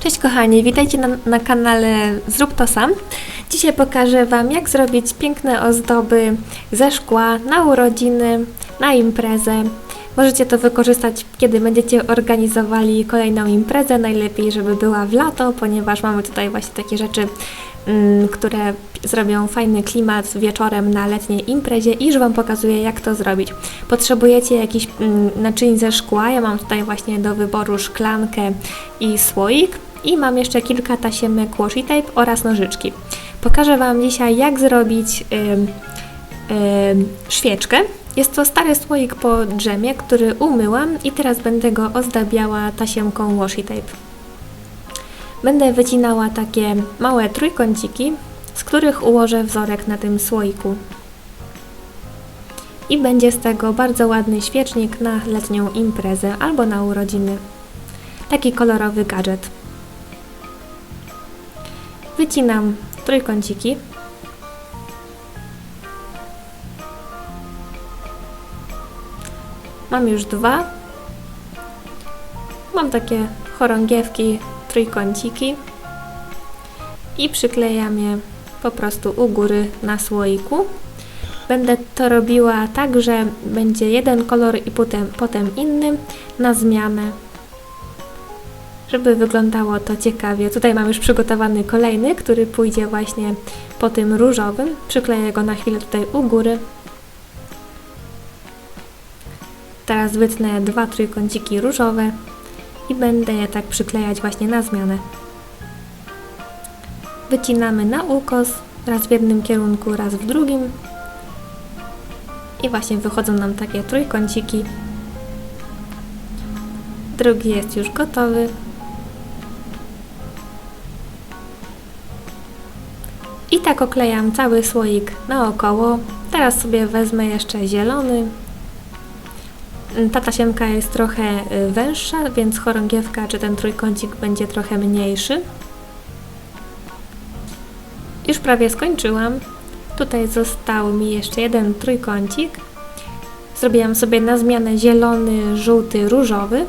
Cześć kochani, witajcie na, na kanale Zrób to sam. Dzisiaj pokażę Wam jak zrobić piękne ozdoby ze szkła na urodziny, na imprezę. Możecie to wykorzystać, kiedy będziecie organizowali kolejną imprezę, najlepiej żeby była w lato, ponieważ mamy tutaj właśnie takie rzeczy, mm, które zrobią fajny klimat wieczorem na letniej imprezie i już Wam pokazuję jak to zrobić. Potrzebujecie jakiś mm, naczyń ze szkła, ja mam tutaj właśnie do wyboru szklankę i słoik i mam jeszcze kilka tasiemek washi tape oraz nożyczki. Pokażę Wam dzisiaj jak zrobić ym, ym, świeczkę. Jest to stary słoik po drzemie, który umyłam i teraz będę go ozdabiała tasiemką washi tape. Będę wycinała takie małe trójkąciki, z których ułożę wzorek na tym słoiku. I będzie z tego bardzo ładny świecznik na letnią imprezę albo na urodziny. Taki kolorowy gadżet. Wycinam trójkąciki. Mam już dwa. Mam takie chorągiewki, trójkąciki i przyklejam je po prostu u góry na słoiku. Będę to robiła tak, że będzie jeden kolor i potem, potem inny na zmianę, żeby wyglądało to ciekawie. Tutaj mam już przygotowany kolejny, który pójdzie właśnie po tym różowym. Przykleję go na chwilę tutaj u góry. Teraz wytnę dwa trójkąciki różowe i będę je tak przyklejać właśnie na zmianę. Wycinamy na ukos, raz w jednym kierunku, raz w drugim. I właśnie wychodzą nam takie trójkąciki. Drugi jest już gotowy. I tak oklejam cały słoik naokoło. Teraz sobie wezmę jeszcze zielony. Ta tasiemka jest trochę y, węższa, więc chorągiewka czy ten trójkącik będzie trochę mniejszy. Już prawie skończyłam. Tutaj został mi jeszcze jeden trójkącik. Zrobiłam sobie na zmianę zielony, żółty, różowy.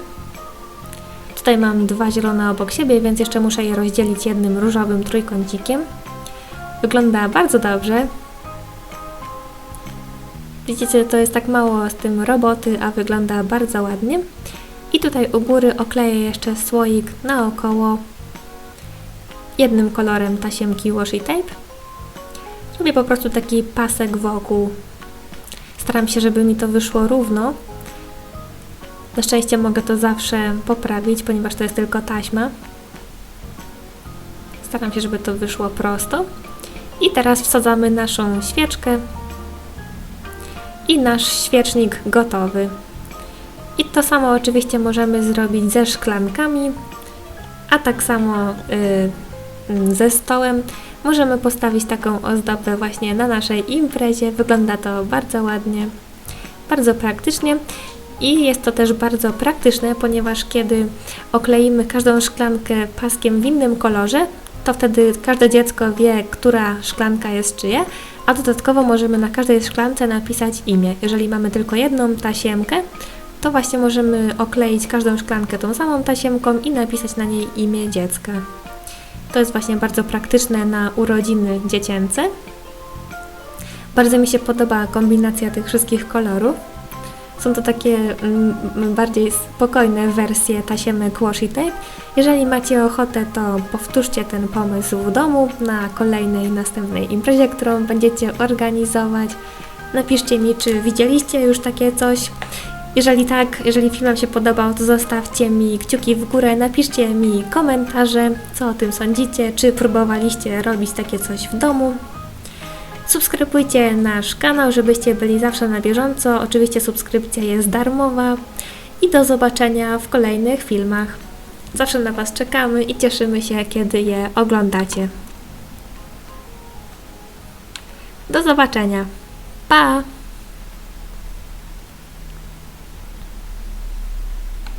Tutaj mam dwa zielone obok siebie, więc jeszcze muszę je rozdzielić jednym różowym trójkącikiem. Wygląda bardzo dobrze. Widzicie, to jest tak mało z tym roboty, a wygląda bardzo ładnie. I tutaj u góry okleję jeszcze słoik naokoło jednym kolorem tasiemki washi tape. Robię po prostu taki pasek wokół. Staram się, żeby mi to wyszło równo. Na szczęście mogę to zawsze poprawić, ponieważ to jest tylko taśma. Staram się, żeby to wyszło prosto. I teraz wsadzamy naszą świeczkę i nasz świecznik gotowy. I to samo oczywiście możemy zrobić ze szklankami, a tak samo y, ze stołem. Możemy postawić taką ozdobę właśnie na naszej imprezie. Wygląda to bardzo ładnie, bardzo praktycznie. I jest to też bardzo praktyczne, ponieważ kiedy okleimy każdą szklankę paskiem w innym kolorze, to wtedy każde dziecko wie, która szklanka jest czyje, a dodatkowo możemy na każdej szklance napisać imię. Jeżeli mamy tylko jedną tasiemkę, to właśnie możemy okleić każdą szklankę tą samą tasiemką i napisać na niej imię dziecka. To jest właśnie bardzo praktyczne na urodziny dziecięce. Bardzo mi się podoba kombinacja tych wszystkich kolorów. Są to takie mm, bardziej spokojne wersje tasiemek washi tape. Jeżeli macie ochotę, to powtórzcie ten pomysł w domu na kolejnej, następnej imprezie, którą będziecie organizować. Napiszcie mi, czy widzieliście już takie coś. Jeżeli tak, jeżeli film Wam się podobał, to zostawcie mi kciuki w górę, napiszcie mi komentarze, co o tym sądzicie, czy próbowaliście robić takie coś w domu. Subskrybujcie nasz kanał, żebyście byli zawsze na bieżąco. Oczywiście subskrypcja jest darmowa i do zobaczenia w kolejnych filmach. Zawsze na Was czekamy i cieszymy się, kiedy je oglądacie. Do zobaczenia. Pa!